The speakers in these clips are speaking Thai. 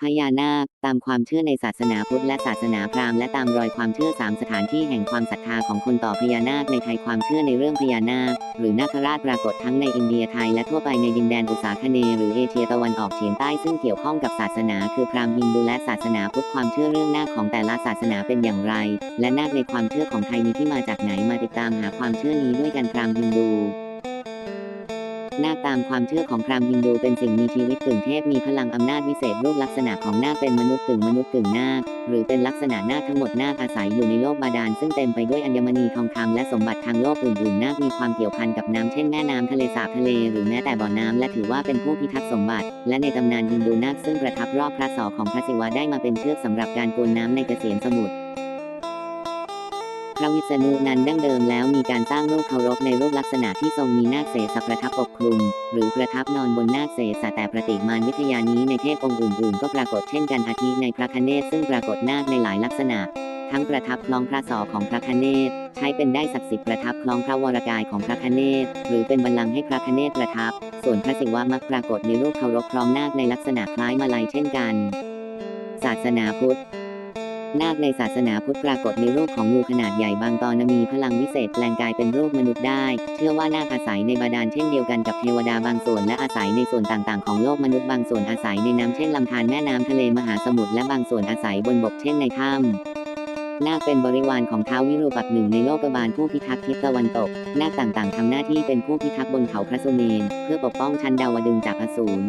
พญานาค ตามความเชื่อในศาสนาพุทธและศาสนาพราหมณ์และตามรอยความเชื่อสามสถานที่แห่งความศรัทธาของคนต่อพญานาคในไทยความเชื่อในเรื่องพญานาค หรือนาคราชปรากฏทั้งในอินเดียไทยและทั่วไปในดินแดนอุษาคเนหรือเอเชียตะวันออกเฉียงใต้ซึ่งเกี่ยวข้องกับศาสนา คือพราหมณ์ฮินดูและศาสนาพุทธความเชื่อเรื่องนาคของแต่ละศาสนาเป็นอย่างไร และนาคในความเชื่อของไทยมีที่มาจากไหนมาติดตามหาความเชื่อนี้ด้วยกันพราหมณ์ฮินดู นาคตามความเชื่อของพราหมณ์ฮินดูเป็นสิ่งมีชีวิตกึ่งเทพมีพลังอำนาจวิเศษรูปลักษณะของนาคเป็นมนุษย์กึ่งมนุษย์กึ่งนาคหรือเป็นลักษณะนาคทั้งหมดนาคอาศัยอยู่ในโลกบาดาลซึ่งเต็มไปด้วยอัญมณีทองคำและสมบัติทางโลกอื่นๆนาคมีความเกี่ยวพันกับน้ำเช่นแม่น้ำทะเลสาบทะเลหรือแม้แต่บ่อน้ำและถือว่าเป็นผู้พิทักษ์สมบัติ และในตำนานฮินดูนาคซึ่งประทับรอบพระศอกของพระศิวะได้มาเป็นเชือกสำหรับการกวนน้ำในเกษียณสมุทร ระวิษณุนั้นดั้งเดิมแล้วมีการสร้างรูปเคารพในรูปลักษณะที่ทรงมีนาคเสสประทับปกคลุม หรือประทับนอนบนนาคเสสแต่ประติมาวิทยานี้ในเทพองค์อื่น ๆ ก็ปรากฏเช่นกันอาทิในพระคเนศซึ่งปรากฏนาคในหลายลักษณะ ทั้งประทับคล้องพระศอกของพระคเนศใช้เป็นได้ศักดิ์สิทธิ์ประทับคล้องพระวรกายของพระคเนศหรือเป็นบัลลังก์ให้พระคเนศประทับ ส่วนพระศิวะมักปรากฏในรูปเคารพพร้อมนาคในลักษณะคล้ายมาลัยเช่นกัน ศาสนาพุทธ นาคในศาสนาพุทธปรากฏในรูปของงูขนาดใหญ่บางตอนมีพลังวิเศษแปลงกายเป็นรูปมนุษย์ได้ เชื่อว่านาคอาศัยในบาดาลเช่นเดียวกันกับเทวดาบางส่วนและอาศัยในส่วนต่างๆของโลกมนุษย์บางส่วนอาศัยในน้ำเช่นลำธารแม่น้ำทะเลมหาสมุทรและบางส่วนอาศัยบนบกเช่นในถ้ำนาคเป็นบริวารของท้าววิรูปักหนึ่งในโลกบาลผู้พิทักษ์ทิศตะวันตก นาคต่างๆทำหน้าที่เป็นผู้พิทักษ์บนเขาพระสุเมนเพื่อปกป้องชั้นดาวดึงจากอสูร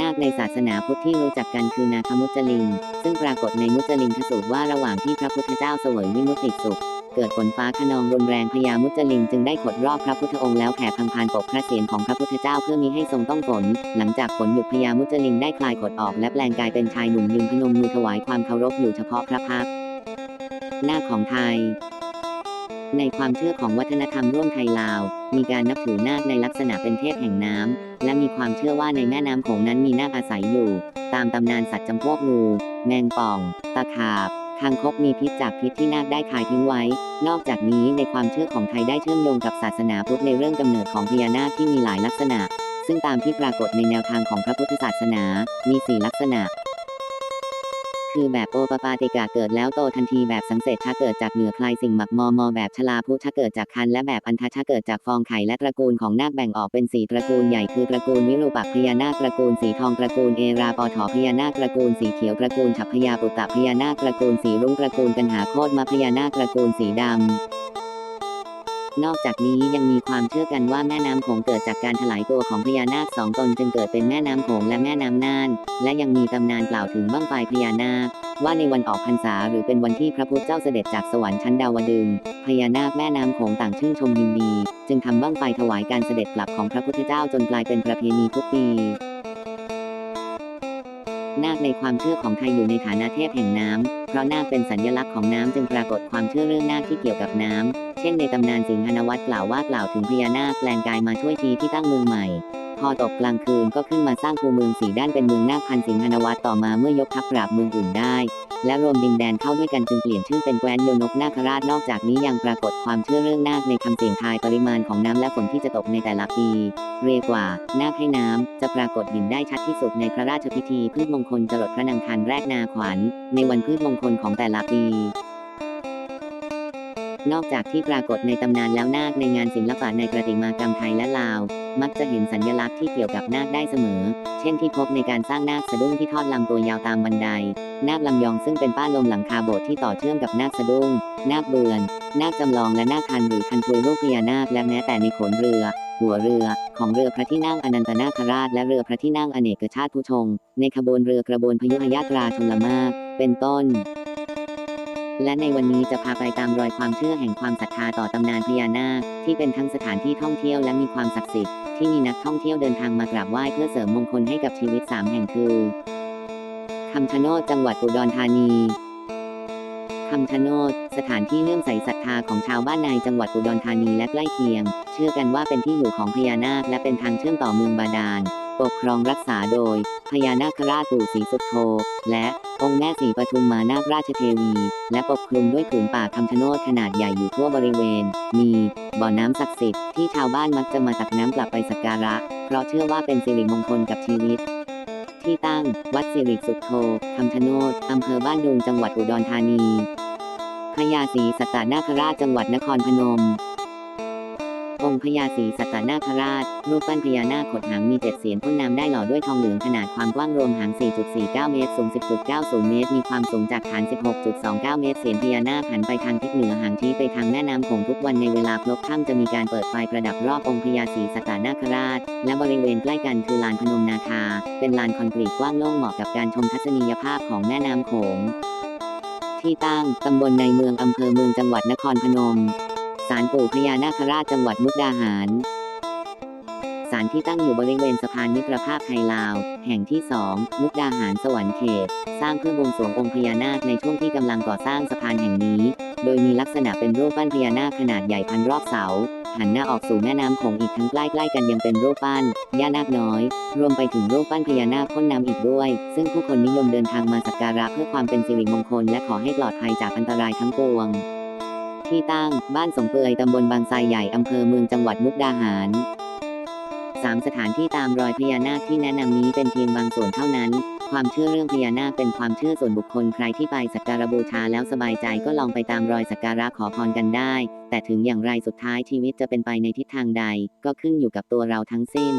นาคในศาสนาพุทธที่รู้จักกันคือนาคมุจลิง ซึ่งปรากฏในมุจลินทสูตรว่าระหว่างที่พระพุทธเจ้าเสวยวิมุติสุข เกิดฝนฟ้าขนองรุนแรงพญามุจลินจึงได้ขดรอบพระพุทธองค์แล้วแผ่พังพานปกพระเศียรของพระพุทธเจ้าเพื่อมิให้ทรงต้องฝน หลังจากฝนหยุดพญามุจลินได้คลายขดออกและแปลงกายเป็นชายหนุ่มยืนพนมมือถวายความเคารพอยู่เฉพาะพระพักตร์นาของไทย ในความเชื่อของวัฒนธรรมร่วมไทยลาว มีการนับถือนาคในลักษณะเป็นเทพแห่งน้ำ และมีความเชื่อว่าในแม่น้ำโขงนั้นมีนาคอาศัยอยู่ ตามตำนานสัตว์จำพวกงู แมงป่อง ตะขาบคางคกมีพิษจากพิษที่นาคได้คายทิ้งไว้ นอกจากนี้ในความเชื่อของไทยได้เชื่อมโยงกับศาสนาพุทธในเรื่องกำเนิดของพญานาคที่มีหลายลักษณะ ซึ่งตามที่ปรากฏในแนวทางของพระพุทธศาสนา มีสี่ลักษณะ คือแบบโอปปาติกาเกิดแล้วโตทันทีแบบสังเสษชาเกิดจากเหนือคลายสิ่งหมักมอมอแบบชลาพุชาเกิดจากคันและแบบอันทชาเกิดจากฟองไข่และตระกูลของนาคแบ่งออกเป็นสีตระกูลใหญ่คือตระกูลวิรูปักพญานาคตระกูลสีทองตระกูลเอราปอถอพญานาคตระกูลสีเขียวตระกูลฉัพพยาปุตตะพญานาคตระกูลสีรุ้งตระกูลกันหาโคตรมาพญานาคตระกูลสีดำ นอกจากนี้ยังมีความเชื่อกันว่าแม่น้ำโขงเกิดจากการถลายตัวของพญานาคสองตนจึงเกิดเป็นแม่น้ำโขงและแม่น้ำน่าน และยังมีตำนานกล่าวถึงบั้งไฟพญานาค ว่าในวันออกพรรษาหรือเป็นวันที่พระพุทธเจ้าเสด็จจากสวรรค์ชั้นดาวดึงพญานาคแม่น้ำโขงต่างชื่นชมยินดี จึงทำบั้งไฟถวายการเสด็จกลับของพระพุทธเจ้าจนกลายเป็นประเพณีทุกปีนาคในความเชื่อของไทยอยู่ในฐานะเทพแห่งน้ำเพราะนาคเป็นสัญลักษณ์ของน้ำจึงปรากฏความเชื่อเรื่องนาคที่เกี่ยวกับน้ำ เช่นในตำนานสิงหนวัตรกล่าวว่ากล่าวถึงพญานาคแปลงกายมาช่วยทีที่ตั้งเมืองใหม่ พอตกกลางคืนก็ขึ้นมาสร้างคูเมืองสีด้านเป็นเมืองนาคพันสิงหนวัตรต่อมาเมื่อยกทัพปราบเมืองอื่นได้ และรวมดินแดนเข้าด้วยกันจึงเปลี่ยนชื่อเป็นแคว้นโยนกนาคราชนอกจากนี้ยังปรากฏความเชื่อเรื่องนาคในคำเสี่ยงทายปริมาณของน้ำและฝนที่จะตกในแต่ละปี เรียกว่า นาคให้น้ำจะปรากฏหินได้ชัดที่สุดในพระราชพิธีพืชมงคลจรดพระนางคันแรกนาขวัญในวันพืชมงคลของแต่ละปี นอกจากที่ปรากฏในตำนานแล้วนาคในงานศิลปะในประติมากรรมไทยและลาว มักจะเห็นสัญลักษณ์ที่เกี่ยวกับนาคได้เสมอ เช่นที่พบในการสร้างนาคสะดุ้งที่ทอดลำตัวยาวตามบันได นาคลำยองซึ่งเป็นป้าลมหลังคาโบสถ์ที่ต่อเชื่อมกับนาคสะดุ้ง นาคเบือน นาคจำลองและนาคคันหรือคันทุยรูปพญานาคและแม้แต่ในโขนเรือ หัวเรือของเรือพระที่นั่งอนันตนาคราช และเรือพระที่นั่งอเนกชาติผู้ชง ในขบวนเรือกระบวนพยุหยาตราชลมาก เป็นต้น และในวันนี้จะพาไปตามรอยความเชื่อแห่งความศรัทธาต่อตำนานพญานาคที่เป็นทั้งสถานที่ท่องเที่ยวและมีความศักดิ์สิทธิ์ที่มีนักท่องเที่ยวเดินทางมากราบไหว้เพื่อเสริมมงคลให้กับชีวิตสามแห่งคือคำชะโนดจังหวัดอุดรธานีคำชะโนดสถานที่เลื่อมใสศรัทธาของชาวบ้านในจังหวัดอุดรธานีและใกล้เคียง เชื่อกันว่าเป็นที่อยู่ของพญานาคและเป็นทางเชื่อมต่อเมืองบาดาล ปกครองรักษาโดย พญานาคราชปู่ศรีสุโธและองค์แม่ศรีปทุมมานาคราชเทวี และปกคลุมด้วยผืนป่าคำชะโนดขนาดใหญ่อยู่ทั่วบริเวณ มีบ่อน้ำศักดิ์สิทธิ์ที่ชาวบ้านมักจะมาตักน้ำกลับไปสักการะ เพราะเชื่อว่าเป็นสิริมงคลกับชีวิต ที่ตั้ง วัดสิริสุโธคำชะโนดอำเภอบ้านดุงจังหวัดอุดรธานีพญาศรีสัตตนาคราชจังหวัดนครพนม องค์พญาศรีสัตนาคราช รูปปั้นพญานาคขดหางมีเจ็ดเสียนพ่นน้ำได้หล่อด้วยทองเหลืองขนาดความกว้างรวมหาง 4.49 เมตร สูง 10.90 เมตร มีความสูงจากฐาน 16.29 เมตร เสียนพญานาคหันไปทางทิศเหนือหางชี้ไปทางแม่น้ำโขงทุกวันในเวลาพลบค่ำจะมีการเปิดไฟประดับรอบองค์พญาศรีสัตตนาคราช และบริเวณใกล้กันคือลานพนมนาคา เป็นลานคอนกรีตกว้างโล่งเหมาะกับการชมทัศนียภาพของแม่น้ำโขงที่ตั้งตำบลในเมืองอำเภอเมืองจังหวัดนครพนม ศาลปู่พญานาคราชจังหวัดมุกดาหารศาลที่ตั้งอยู่บริเวณสะพานมิตรภาพไทยลาว แห่งที่ 2 มุกดาหารสวรรค์เขต สร้างเพื่อบวงสรวงองค์พญานาคในช่วงที่กำลังก่อสร้างสะพานแห่งนี้ โดยมีลักษณะเป็นรูปปั้นพญานาคขนาดใหญ่พันรอบเสา หันหน้าออกสู่แม่น้ำโขงอีกทั้งใกล้ๆกันยังเป็นรูปปั้นย่านาคน้อย รวมไปถึงรูปปั้นพญานาคพ่นน้ำอีกด้วย ซึ่งผู้คนนิยมเดินทางมาสักการะเพื่อความเป็นสิริมงคลและขอให้ปลอดภัยจากอันตรายทั้งปวง ที่ตั้ง บ้านสงเปยตำบลบางไทรใหญ่อำเภอเมืองจังหวัดมุกดาหารสามสถานที่ตามรอยพญานาคที่แนะนำนี้เป็นเพียงบางส่วนเท่านั้น ความเชื่อเรื่องพญานาคเป็นความเชื่อส่วนบุคคลใครที่ไปสักการบูชาแล้วสบายใจก็ลองไปตามรอยสักการะขอพรกันได้ แต่ถึงอย่างไรสุดท้ายชีวิตจะเป็นไปในทิศทางใด ก็ขึ้นอยู่กับตัวเราทั้งสิ้น